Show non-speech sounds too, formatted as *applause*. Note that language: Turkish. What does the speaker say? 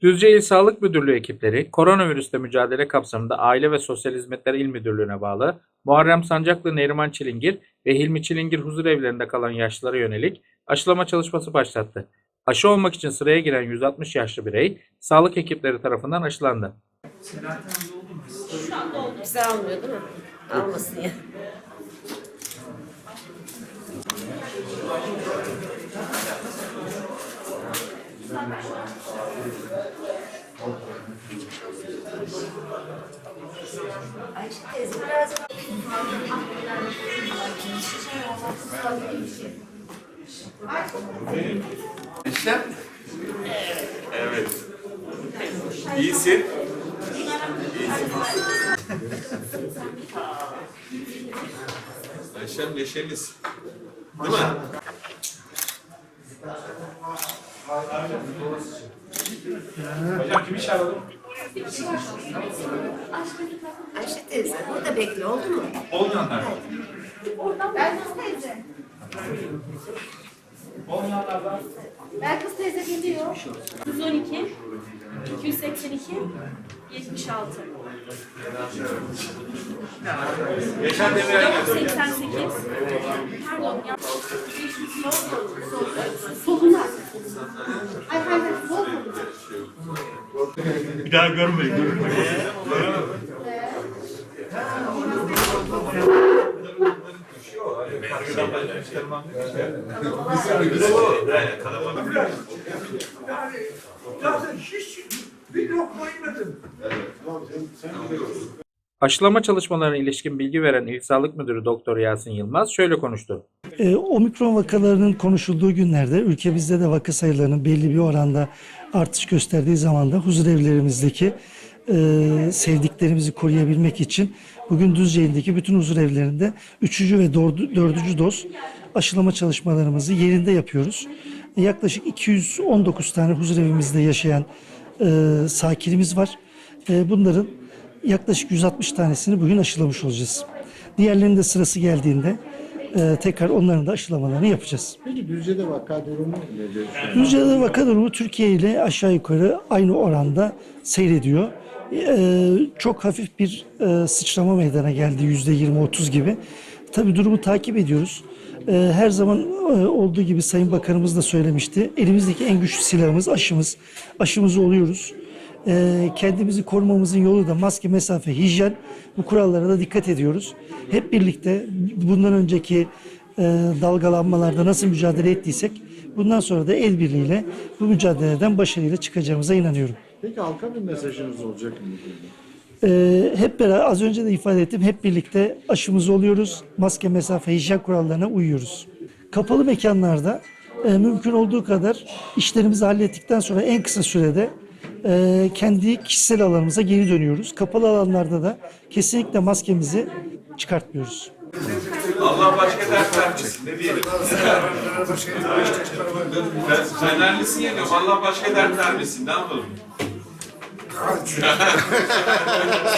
Düzce İl Sağlık Müdürlüğü ekipleri koronavirüsle mücadele kapsamında Aile ve Sosyal Hizmetler İl Müdürlüğü'ne bağlı Muharrem Sancaklı Neriman Çilingir ve Hilmi Çilingir huzur evlerinde kalan yaşlılara yönelik aşılama çalışması başlattı. Aşı olmak için sıraya giren 160 yaşlı birey sağlık ekipleri tarafından aşılandı. Bize almıyor değil mi? Almasın ya. Ayşe teyze biraz İşte. Evet. İyisin. Ayşem neşemiz. Değil mi? Hocam kimi çağıralım? Ayşe teyze burada bekle oldu mu? Olmayanlar. Belkıs teyze. Olmayanlardan. Belkıs teyze geliyor. 112 282 76 Geçen demire geldi. 88 Pardon ya. Soluna. Ay Bir daha görmeyin. Görmeyin. Kargıdan başka çıkarmam. Aşılama çalışmalarına ilişkin bilgi veren İl Sağlık Müdürü Doktor Yasin Yılmaz şöyle konuştu. Ee, omikron vakalarının konuşulduğu günlerde ülkemizde de vaka sayılarının belli bir oranda artış gösterdiği zaman da huzurevlerimizdeki e, sevdiklerimizi koruyabilmek için bugün Düzce'ndeki bütün huzurevlerinde 3. ve 4. doz aşılama çalışmalarımızı yerinde yapıyoruz. Yaklaşık 219 tane huzurevimizde yaşayan e, sakinimiz var. E, bunların yaklaşık 160 tanesini bugün aşılamış olacağız. Diğerlerinin de sırası geldiğinde e, tekrar onların da aşılamalarını yapacağız. Peki Düzce'de vaka durumu nedir? Düzce'de vaka durumu Türkiye ile aşağı yukarı aynı oranda seyrediyor. E, çok hafif bir e, sıçrama meydana geldi yüzde 20-30 gibi. Tabii durumu takip ediyoruz. E, her zaman e, olduğu gibi Sayın Bakanımız da söylemişti. Elimizdeki en güçlü silahımız aşımız. Aşımızı oluyoruz. E, kendimizi korumamızın yolu da maske, mesafe, hijyen. Bu kurallara da dikkat ediyoruz. Hep birlikte bundan önceki e, dalgalanmalarda nasıl mücadele ettiysek bundan sonra da el birliğiyle bu mücadeleden başarıyla çıkacağımıza inanıyorum. Peki halka bir mesajınız olacak mı? Ee, hep beraber az önce de ifade ettim. Hep birlikte aşımızı oluyoruz. Maske, mesafe, hijyen kurallarına uyuyoruz. Kapalı mekanlarda e, mümkün olduğu kadar işlerimizi hallettikten sonra en kısa sürede e, kendi kişisel alanımıza geri dönüyoruz. Kapalı alanlarda da kesinlikle maskemizi çıkartmıyoruz. Allah başka dert vermesin. Ne diyelim? Fenerlisin ya diyorum. Allah başka dert vermesin. Ne yapalım? *laughs*